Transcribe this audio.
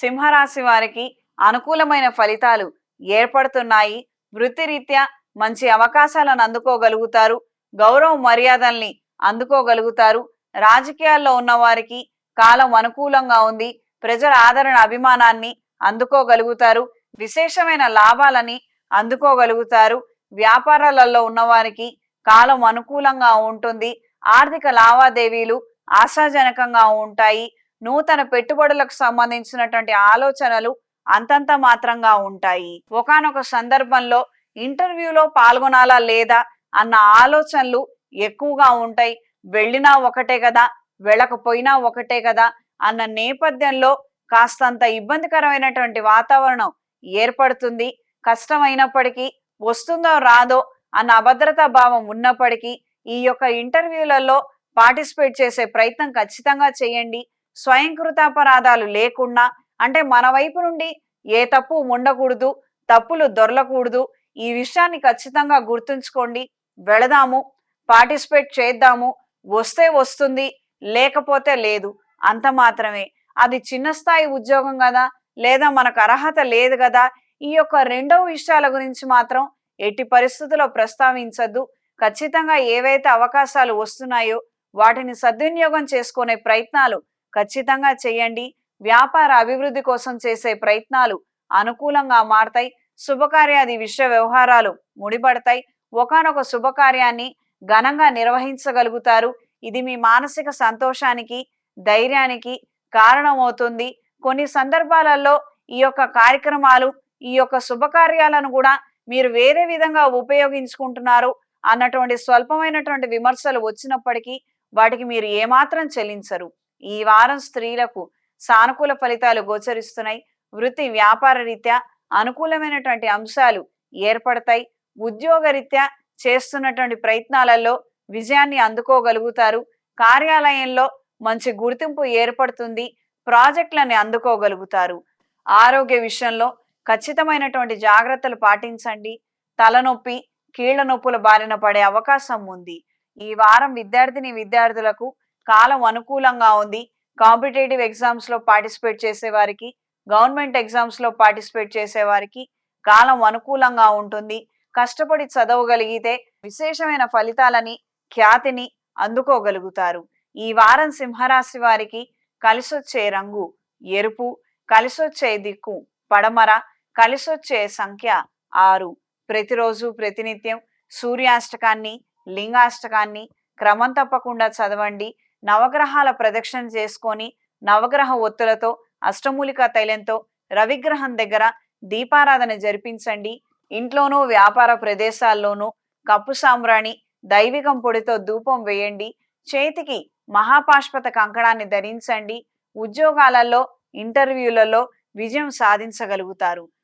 సింహరాశి వారికి అనుకూలమైన ఫలితాలు ఏర్పడుతున్నాయి. వృత్తిరీత్యా మంచి అవకాశాలను అందుకోగలుగుతారు. గౌరవ మర్యాదల్ని అందుకోగలుగుతారు. రాజకీయాల్లో ఉన్న వారికి కాలం అనుకూలంగా ఉంది. ప్రజల ఆదరణ అభిమానాన్ని అందుకోగలుగుతారు. విశేషమైన లాభాలని అందుకోగలుగుతారు. వ్యాపారాలలో ఉన్నవారికి కాలం అనుకూలంగా ఉంటుంది. ఆర్థిక లావాదేవీలు ఆశాజనకంగా ఉంటాయి. నూతన పెట్టుబడులకు సంబంధించినటువంటి ఆలోచనలు అంతంత మాత్రంగా ఉంటాయి. ఒకానొక సందర్భంలో ఇంటర్వ్యూలో పాల్గొనాలా లేదా అన్న ఆలోచనలు ఎక్కువగా ఉంటాయి. వెళ్ళినా ఒకటే కదా వెళ్ళకపోయినా ఒకటే కదా అన్న నేపథ్యంలో కాస్తంత ఇబ్బందికరమైనటువంటి వాతావరణం ఏర్పడుతుంది. కష్టమైనప్పటికీ వస్తుందో రాదో అన్న అభద్రతా భావం ఉన్నప్పటికీ ఈ యొక్క ఇంటర్వ్యూలలో పార్టిసిపేట్ చేసే ప్రయత్నం ఖచ్చితంగా చేయండి. స్వయంకృతాపరాధాలు లేకుండా అంటే మన వైపు నుండి ఏ తప్పు ఉండకూడదు తప్పులు దొరలకూడదు ఈ విషయాన్ని ఖచ్చితంగా గుర్తుంచుకోండి. వెళదాము పార్టిసిపేట్ చేద్దాము వస్తే వస్తుంది లేకపోతే లేదు అంత మాత్రమే. అది చిన్న స్థాయి ఉద్యోగం కదా లేదా మనకు అర్హత లేదు కదా ఈ యొక్క రెండవ విషయాల గురించి మాత్రం ఎట్టి పరిస్థితుల్లో ప్రస్తావించద్దు. ఖచ్చితంగా ఏవైతే అవకాశాలు వస్తున్నాయో వాటిని సద్వినియోగం చేసుకునే ప్రయత్నాలు ఖచ్చితంగా చేయండి. వ్యాపార అభివృద్ధి కోసం చేసే ప్రయత్నాలు అనుకూలంగా మారతాయి. శుభకార్యాది విషయ వ్యవహారాలు ముడిపడతాయి. ఒకనొక శుభకార్యాన్ని ఘనంగా నిర్వహించగలుగుతారు. ఇది మీ మానసిక సంతోషానికి ధైర్యానికి కారణమవుతుంది. కొన్ని సందర్భాలలో ఈ యొక్క కార్యక్రమాలు ఈ యొక్క శుభకార్యాలను కూడా మీరు వేరే విధంగా ఉపయోగించుకుంటున్నారు అన్నటువంటి స్వల్పమైనటువంటి విమర్శలు వచ్చినప్పటికీ వాటికి మీరు ఏమాత్రం చెల్లించరు. ఈ వారం స్త్రీలకు సానుకూల ఫలితాలు గోచరిస్తున్నాయి. వృత్తి వ్యాపార రీత్యా అనుకూలమైనటువంటి అంశాలు ఏర్పడతాయి. ఉద్యోగరీత్యా చేస్తున్నటువంటి ప్రయత్నాలలో విజయాన్ని అందుకోగలుగుతారు. కార్యాలయంలో మంచి గుర్తింపు ఏర్పడుతుంది. ప్రాజెక్టులని అందుకోగలుగుతారు. ఆరోగ్య విషయంలో ఖచ్చితమైనటువంటి జాగ్రత్తలు పాటించండి. తలనొప్పి కీళ్ళ నొప్పుల బారిన పడే అవకాశం ఉంది. ఈ వారం విద్యార్థిని విద్యార్థులకు కాలం అనుకూలంగా ఉంది. కాంపిటేటివ్ ఎగ్జామ్స్లో పార్టిసిపేట్ చేసే వారికి గవర్నమెంట్ ఎగ్జామ్స్లో పార్టిసిపేట్ చేసే వారికి కాలం అనుకూలంగా ఉంటుంది. కష్టపడి చదవగలిగితే విశేషమైన ఫలితాలని ఖ్యాతిని అందుకోగలుగుతారు. ఈ వారం సింహరాశి వారికి కలిసొచ్చే రంగు ఎరుపు కలిసొచ్చే దిక్కు పడమర కలిసొచ్చే సంఖ్య ఆరు. ప్రతిరోజు ప్రతినిత్యం సూర్యాష్టకాన్ని లింగాష్టకాన్ని క్రమం తప్పకుండా చదవండి. నవగ్రహాల ప్రదక్షిణ చేసుకొని నవగ్రహ ఒత్తులతో అష్టమూలికా తైలంతో రవిగ్రహం దగ్గర దీపారాధన జరిపించండి. ఇంట్లోనూ వ్యాపార ప్రదేశాల్లోనూ కప్పు సాంబ్రాణి దైవికం పొడితో ధూపం వేయండి. చేతికి మహాపాష్పత కంకణాన్ని ధరించండి. ఉద్యోగాలలో ఇంటర్వ్యూలలో విజయం సాధించగలుగుతారు.